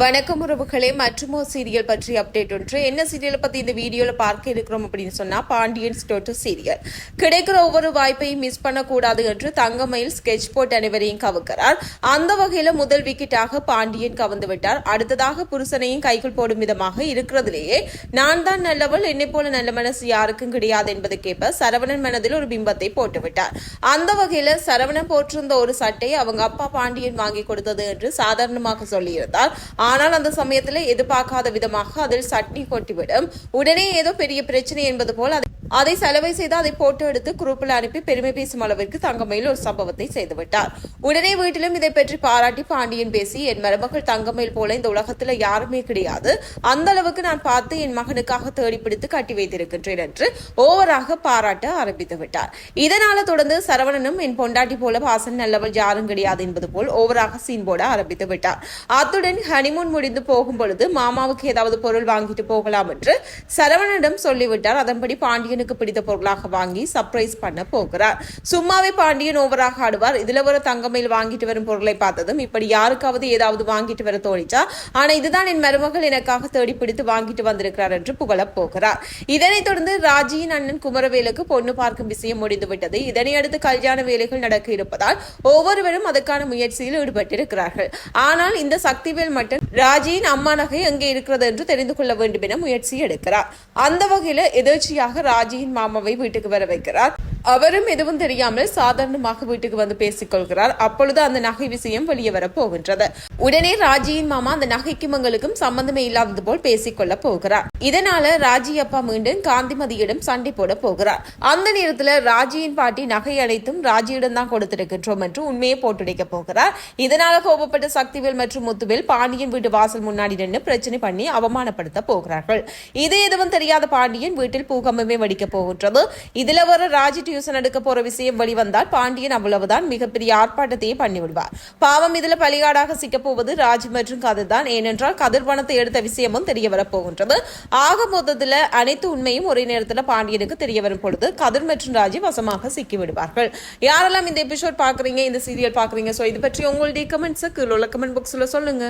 வணக்கம் உறவுகளே மற்றுமோ சீரியல் பற்றி அப்டேட் ஒன்று. என்ன சீரியலை பத்தி இந்த வீடியோல பார்க்க இருக்கிறோம் அப்படின்னு சொன்னா பாண்டியன் ஸ்டோட்டு சீரியல். கிடைக்கிற ஒவ்வொரு வாய்ப்பையும் மிஸ் பண்ணக்கூடாது என்று தங்கமயில் ஸ்கெட்ச் போட் அனைவரையும் கவுக்கிறார். அந்த வகையில முதல் விக்கெட்டாக பாண்டியன் கவர்ந்து விட்டார். அடுத்ததாக புருஷனையும் கைக்குள் போடும் விதமாக இருக்கிறதுலேயே நான் தான் நல்லவள் என்னை போல நல்ல மனசு யாருக்கும் கிடையாது என்பதற்கேற்ப சரவணன் மனதில் ஒரு பிம்பத்தை போட்டுவிட்டார் அந்த வகையில சரவணன் போட்டிருந்த ஒரு சட்டை அவங்க அப்பா பாண்டியன் வாங்கி கொடுத்தது என்று சாதாரணமாக சொல்லியிருந்தார். ஆனால் அந்த சமயத்தில் எதிர்பார்க்காத விதமாக அதில் சட்னி கொட்டிவிடும். உடனே ஏதோ பெரிய பிரச்சனை என்பது போல் அதை செலவை செய்து அதை போட்டோ எடுத்து குரூப்பில் அனுப்பி பெருமை பேசும் அளவிற்கு தங்கமயில் ஒரு சம்பவத்தை செய்துவிட்டார் உடனே வீட்டிலும் இதை பற்றி பாராட்டி பாண்டியன் பேசி என் மருமகள் தங்கமயில் போல இந்த உலகத்தில் யாருமே கிடையாது. அந்த அளவுக்கு நான் பார்த்து என் மகனுக்காக தேடி பிடித்து கட்டி வைத்திருக்கின்றேன் என்று ஓவராக பாராட்ட ஆரம்பித்து விட்டார். இதனால தொடர்ந்து சரவணனும் என் பொண்டாட்டி போல வாசன் நல்லவள் யாரும் கிடையாது என்பது போல் ஓவராக சீன் போட ஆரம்பித்து விட்டார். அத்துடன் ஹனிமூன் முடிந்து போகும் பொழுது மாமாவுக்கு ஏதாவது பொருள் வாங்கிட்டு போகலாம் என்று சரவணனிடம் சொல்லிவிட்டார். அதன்படி பாண்டியன் பாண்டியனுக்கு பிடித்த பொருளாக வாங்கி சர்ப்ரைஸ் பண்ண போகிறார். சும்மாவே பாண்டியன் ஓவராக ஆடுவார். இதுல ஒரு தங்கமையில் வாங்கிட்டு வரும் பொருளை பார்த்ததும் இப்படி யாருக்காவது ஏதாவது வாங்கிட்டு வர தோணிச்சா? ஆனா இதுதான் என் மருமகள் எனக்காக தேடி பிடித்து வாங்கிட்டு வந்திருக்கிறார் என்று புகழப் போகிறார். இதனைத் தொடர்ந்து ராஜியின் அண்ணன் குமரவேலுக்கு பொண்ணு பார்க்கும் விஷயம் முடிந்துவிட்டது. இதனை அடுத்து கல்யாண வேலைகள் நடக்க இருப்பதால் ஒவ்வொருவரும் அதற்கான முயற்சியில் ஈடுபட்டிருக்கிறார்கள். ஆனால் இந்த சக்திவேல் மட்டும் ராஜியின் அம்மா நகை எங்கே இருக்கிறது என்று தெரிந்து கொள்ள வேண்டும் என முயற்சி எடுக்கிறார். அந்த வகையில் எதிர்ச்சியாக ராஜியின் மாமாவை வீட்டுக்கு வர வைக்கிறார். அவரும் எதுவும் தெரியாமல் சாதாரணமாக வீட்டுக்கு வந்து பேசிக் கொள்கிறார். அப்பொழுது அந்த நகை விஷயம் வெளியே வர போகின்றது. உடனே ராஜியின் மாமா அந்த நகைக்கும் எங்களுக்கும் சம்பந்தமே இல்லாதது போல் பேசிக்கொள்ள போகிறார். இதனால ராஜி அப்பா மீண்டும் காந்திமதியிடம் சண்டை போட போகிறார். அந்த நேரத்துல ராஜியின் பாட்டி நகை அனைத்தும் ராஜியிடம் தான் கொடுத்திருக்கின்றோம் என்று உண்மையை போட்டுடைக்க போகிறார். இதனால கோபப்பட்ட சக்திவேல் மற்றும் முத்துவேல் பாண்டியன் வீட்டு வாசல் முன்னாடி நின்று பிரச்சனை பண்ணி அவமானப்படுத்த போகிறார்கள். இது எதுவும் தெரியாத பாண்டியன் வீட்டில் பூகம்பமே வடிக்க போகின்றது. இதுல வர ராஜி டியூசன் எடுக்க போற விஷயம் வெளிவந்தால் பாண்டியன் அவ்வளவுதான் மிகப்பெரிய ஆர்ப்பாட்டத்தையே பண்ணிவிடுவார். பாவம் இதுல பலிகாடாக சிக்கப்போ போவது ராஜ் மற்றும் கதிர் தான் ஏனென்றால் கதிர் பணத்தை எடுத்த விஷயமும் தெரிய வரப்போகின்றது ஆக மொத்தத்தில் அனைத்து உண்மையும் ஒரே நேரத்துல பாண்டியனுக்கு தெரிய வரும் பொழுது கதிர் மற்றும் ராஜி வசமாக சிக்கிவிடுவார்கள். யாரெல்லாம் இந்த எபிசோட் பார்க்குறீங்க இந்த சீரியல் பார்க்குறீங்க சோ இது பற்றி உங்களுடைய கமெண்ட்ஸ் கீழே உள்ள கமெண்ட் பாக்ஸில் சொல்லுங்க.